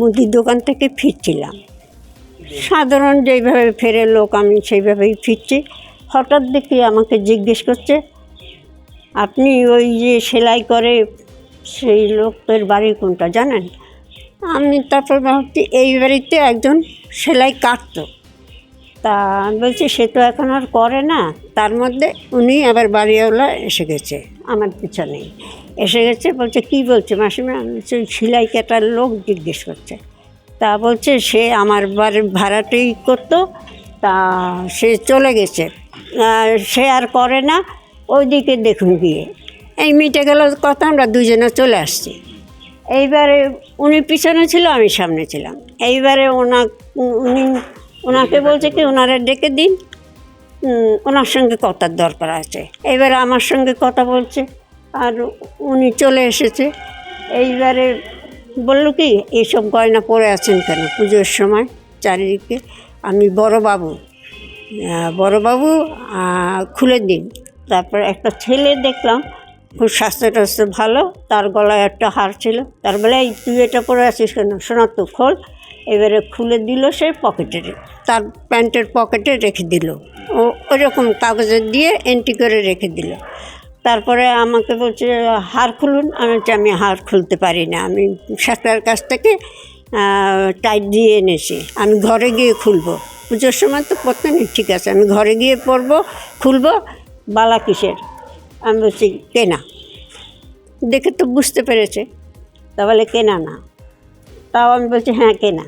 মুদির দোকান থেকে ফিরছিলাম। সাধারণ যেইভাবে ফেরে লোক, আমি সেইভাবেই ফিরছি। হঠাৎ দেখি আমাকে জিজ্ঞেস করছে, আপনি ওই যে সেলাই করে সেই লোকের বাড়ি কোনটা জানেন? আমি তারপর ভাবছি, এই বাড়িতে একজন সেলাই কাটতো। তা আমি বলছি সে তো এখন আর করে না। তার মধ্যে উনি আবার বাড়িওয়ালা এসে গেছে আমার পিছনেই। এসে গেছে বলছে কি বলছে মাসিমা? বলছি, সেলাই কাটার লোক জিজ্ঞেস করছে। তা বলছে সে আমার বাড়ির ভাড়াটাই করতো তা সে চলে গেছে। সে আর করে না ওইদিকে দেখুন গিয়ে। এই মিটে গেল কথা আমরা দুজনে চলে আসছি। এইবারে উনি পিছনে ছিল আমি সামনে ছিলাম। এইবারে ওনা উনি ওনাকে বলছে কি, ওনারা ডেকে দিন। ওনার সঙ্গে কথার দরকার আছে। এবারে আমার সঙ্গে কথা বলছে, আর উনি চলে এসেছে। এইবারে বলল কি এইসব গয়না পরে আছেন কেন? পুজোর সময় চারিদিকে। আমি বড়বাবু বড়বাবু খুলে দিন। তারপর একটা ছেলে দেখলাম, খুব স্বাস্থ্য টাস্থ্য ভালো, তার গলায় একটা হার ছিল। তার বলে, এই, তুই এটা পরে আছিস কেন? শোনা তো খোল। এবারে খুলে দিল সে পকেটে তার প্যান্টের পকেটে রেখে দিল। ও ওরকম কাগজে দিয়ে এন্ট্রি করে রেখে দিল। তারপরে আমাকে বলছে, হার খুলুন। আমি বলছি, আমি হার খুলতে পারি না। আমি সাকটার কাছ থেকে টাইট দিয়ে এনেছি। আমি ঘরে গিয়ে খুলবো। পুজোর সময় তো পড়তে নেই ঠিক আছে, আমি ঘরে গিয়ে পরবো, খুলবো, বালা কিসের? আমি বলছি, কেনা। দেখে তো বুঝতে পেরেছে। তা বলে, কেনা না। তাও আমি বলছি হ্যাঁ কেনা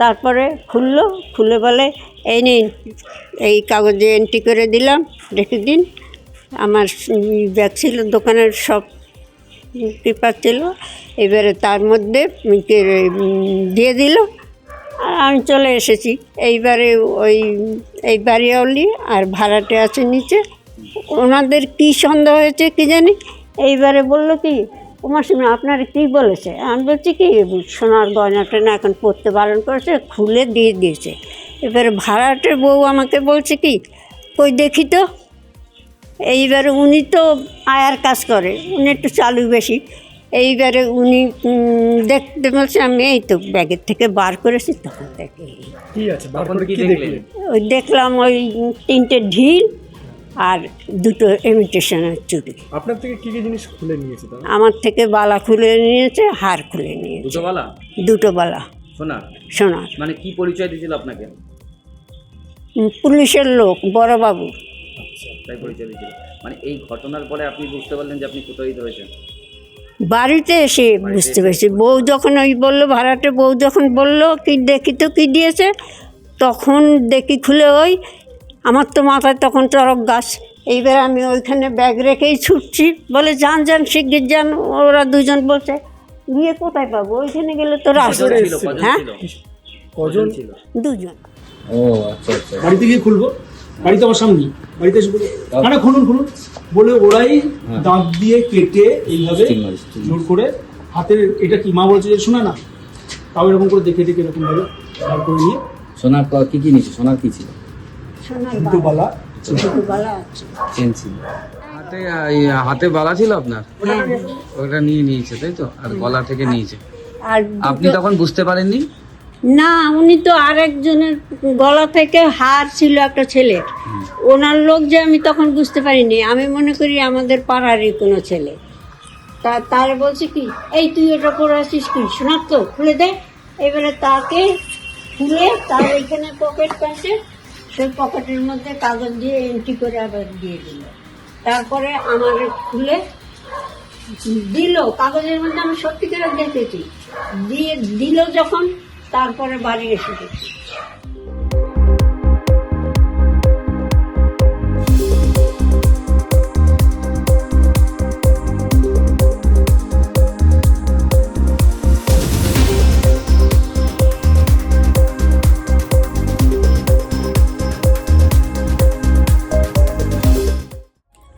তারপরে খুললো, খুলে বলে, এই নিন, এই কাগজে এন্ট্রি করে দিলাম, রেখে দিন। আমার ব্যাগ ছিল, দোকানের সব পেপার ছিল। এবারে তার মধ্যে দিয়ে দিল। আর আমি চলে এসেছি। এইবারে ওই, এই বাড়িওয়ালি আর ভাড়াটে আছে নিচে। ওনাদের কী সন্দেহ হয়েছে কি জানি? এইবারে বলল কি উমার সিংহ আপনার কী বলেছে? আমি বলছি কি সোনার গয়না টয়না এখন পরতে বারণ করেছে খুলে দিয়ে দিয়েছে। এবারে ভাড়াটের বউ আমাকে বলছে কি কই দেখি তো। এইবারে উনি তো আয়ার কাজ করে উনি একটু চালু বেশি। এইবারে উনি দেখতে বলছে আমি এই তো ব্যাগের থেকে বার করেছি তখন দেখি ওই দেখলাম ওই তিনটে ঢিল আর দুটো ইমিটেশনের চুড়ি আপনার থেকে কি কি জিনিস খুলে নিয়েছে তারা? আমার থেকে বালা খুলে নিয়েছে হার খুলে নিয়েছে। দুটো বালা? দুটো বালা। সোনার? সোনার। মানে কি পরিচয় দিয়েছিল আপনাকে? পুলিশের লোক বড়বাবু। তাই পরিচয় দিয়েছিল। মানে এই ঘটনার পরে আপনি বুঝতে পারলেন যে আপনি প্রতারিত হয়েছেন? বাড়িতে এসে বুঝতে পেরেছি। বউ যখন ওই বলল ভাড়াটে বউ যখন বলল কি দেখি তো কী দিয়েছে? তখন দেখি খুলে ওই আমার তো মাথায় তখন চরক গাছ। এইবার আমি ওইখানে ব্যাগ রেখেই ছুটছি। বলে যান যান শিগগির যান। ওরা দুজন বলছে গিয়ে কোথায় পাবো? ওইখানে গেলে তো রাস্তা কজন ছিল? কজন হ্যাঁ? কজন? দুজন। ও আচ্ছা আচ্ছা। বাড়িতে গিয়ে খুলবো? বাড়িতে আমার সামনে। বাড়িতে এসে বলে না খুলুন খুলুন। বলে ওরাই দাঁত দিয়ে কেটে এইভাবে জোর করে হাতের এটা কি মা বলছে যে শোনা না। তাও এরকম করে দেখে দেখে এরকম ভাবে বার করে নিয়ে। সোনার ক- কি কি নিয়েছে সোনার কি ছিল? সোনার বালা ছিল হাতে হাতে বালা ছিল আপনার? ওটা নিয়ে নিয়েছে তাই তো? আর গলা থেকে নিয়েছে। আর আপনি তখন বুঝতে পারেননি? না উনি তো আরেকজনের গলা থেকে হার ছিল একটা ছেলের। ওনার লোক যে আমি তখন বুঝতে পারিনি। আমি মনে করি আমাদের পাড়ারই কোনো ছেলে। তা তার বলছে কি এই তুই এটা পরে আছিস কি? শোনার তো খুলে দে। এবারে তাকে খুলে তার এখানে পকেট প্যান্টে সেই পকেটের মধ্যে কাগজ দিয়ে এন্ট্রি করে আবার দিয়ে দিল। তারপরে আমার খুলে দিল। কাগজের মধ্যে আমি সত্যিকার দেখেছি। দিয়ে দিল যখন, তারপরে বাড়ি এসে দেখি।